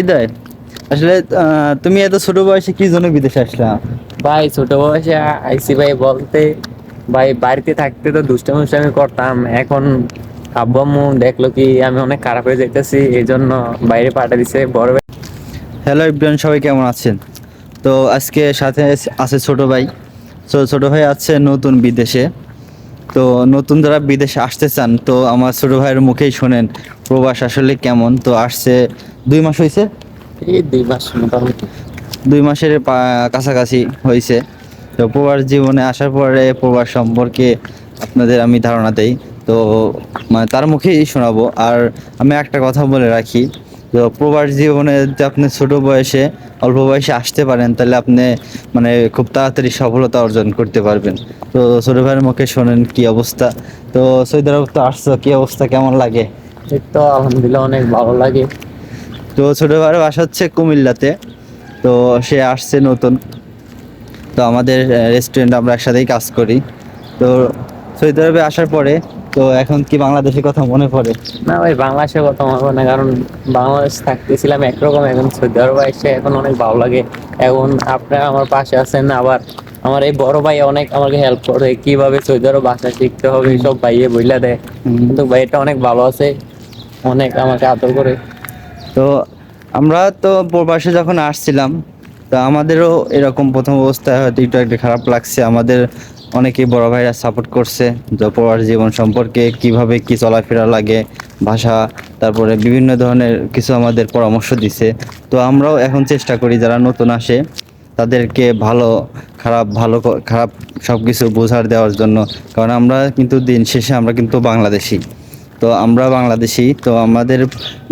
হৃদয় আসলে তুমি এত ছোট বয়সে কি জন্য বিদেশে আসলা? ভাই ছোট বয়সে আইসি ভাই বলতে ভাই বাড়িতে থাকতে তো দুষ্টামি মুষ্টামি করতাম। এখন আব্বু আম্মু দেখল কি আমি অনেক খারাপ হয়ে যাইতেছি এই জন্য বাইরে পাঠা দিছে বড় ভাই। হ্যালো ইব্রাহিম সবাই কেমন আছেন? তো আজকে সাথে আছে ছোট ভাই। তো ছোট ভাই আছে নতুন বিদেশে। তো নতুন যারা বিদেশে আসতে চান তো আমার ছোট ভাইয়ের মুখেই শোনেন প্রবাস আসলে কেমন? তো আসছে দুই মাস হয়েছে এই দুই মাস মোটামুটি। দুই মাসের কাছাকাছি হয়েছে তো প্রবাস জীবনে আসার পরে প্রবাস সম্পর্কে আপনাদের আমি ধারণা দেই। তো মানে তার মুখেই শোনাবো। আর আমি একটা কথা বলে রাখি তো প্রবাস জীবনে যদি আপনি ছোট বয়সে অল্প বয়সে আসতে পারেন তাহলে আপনি মানে খুব তাড়াতাড়ি সফলতা অর্জন করতে পারবেন। তো ছোট ভাইয়ের মুখে শোনেন কি অবস্থা। তো সৌদি আরব তো আসছো কি অবস্থা কেমন লাগে? তো আলহামদুলিল্লাহ অনেক ভালো লাগে। তো ছোট ভাইয়ের বাসা হচ্ছে কুমিল্লাতে তো সে আসছে নতুন। তো আমাদের রেস্টুরেন্ট আমরা একসাথেই কাজ করি। তো সৈদ আরবে আসার পরে তো এখন কি বাংলাদেশের কথা মনে পড়ে? না ভাই বাংলাদেশের কথা মনে হয় না কারণ বাংলাদেশ থাকতেছিলাম একরকম এখন সৌদি আরব এসে এখন অনেক ভালো লাগে। এখন আপনারা আমার পাশে আছেন আবার আমার এই বড় ভাই অনেক আমাকে হেল্প করে কীভাবে সৌদি আরব ভাষা শিখতে হবে সব ভাইয়ে বইলা দেয়। কিন্তু ভাইটা অনেক ভালো আছে অনেক আমাকে আদর করে। তো আমরা তো প্রবাসে যখন আসছিলাম তো আমাদেরও এরকম প্রথম অবস্থায় হয়তো একটু একটু খারাপ লাগছে। আমাদের অনেকেই বড় ভাইরা সাপোর্ট করছে যে প্রবাস জীবন সম্পর্কে, কীভাবে কি চলাফেরা লাগে, ভাষা, তারপরে বিভিন্ন ধরনের কিছু আমাদের পরামর্শ দিছে। তো আমরাও এখন চেষ্টা করি যারা নতুন আসে, তাদেরকে ভালো, খারাপ ভালো খারাপ সব কিছু বোঝার দেওয়ার জন্য। কারণ আমরা কিন্তু দিন শেষে আমরা কিন্তু বাংলাদেশি। তো আমরা বাংলাদেশি, তো আমাদের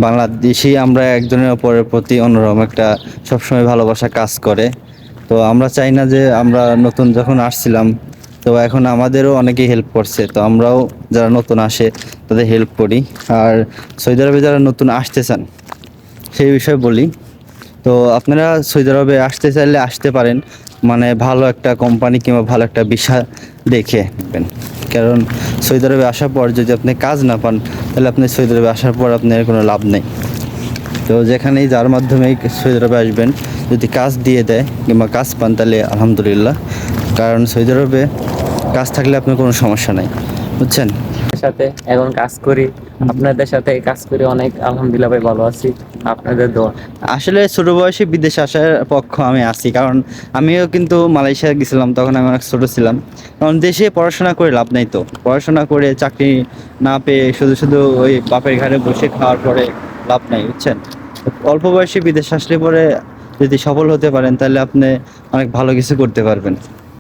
বাংলাদেশি আমরা একজনের অপরের প্রতি অন্যরকম একটা সবসময় ভালোবাসা কাজ করে। তো আমরা চাই না যে আমরা নতুন যখন আসছিলাম তো এখন আমাদেরও অনেকেই হেল্প করছে। তো আমরাও যারা নতুন আসে, তাদের হেল্প করি। আর সৌদি আরবে যারা নতুন আসতে চান সেই বিষয়ে বলি। তো আপনারা সৌদি আরবে আসতে চাইলে আসতে পারেন। মানে ভালো একটা কোম্পানি কিংবা ভালো একটা বিষয় দেখে নেবেন। কারণ সৌদি আরবে আসার পর যদি আপনি কাজ না পান, তাহলে আপনি সৌদি আরবে আসার পর আপনার কোনো লাভ নেই। তো যেখানেই যার মাধ্যমে সৌদি আরবে আসবেন, যদি কাজ দিয়ে দেয় কিংবা কাজ পান, তাহলে আলহামদুলিল্লাহ। কারণ সৌদি আরবে কাজ থাকলে আপনার কোনো সমস্যা নাই বুঝছেন? সাথে এখন কাজ করি আপনাদের সাথে কাজ করি অনেক আলহামদুলিল্লাহ ভাই ভালো আছি আপনাদের দোয়া। আসলে ছোট বয়সে বিদেশে আসার পক্ষ আমি আছি কারণ আমিও কিন্তু মালয়েশিয়া গেছিলাম তখন আমি অনেক ছোট ছিলাম। কারণ দেশে পড়াশোনা করে লাভ নাই তো পড়াশোনা করে চাকরি না পেয়ে শুধু শুধু ওই বাপের ঘাড়ে বসে খাওয়ার পরে লাভ নাই বুঝছেন? অল্প বয়সে বিদেশে আসলে পরে যদি সফল হতে পারেন তাহলে আপনি অনেক ভালো কিছু করতে পারবেন।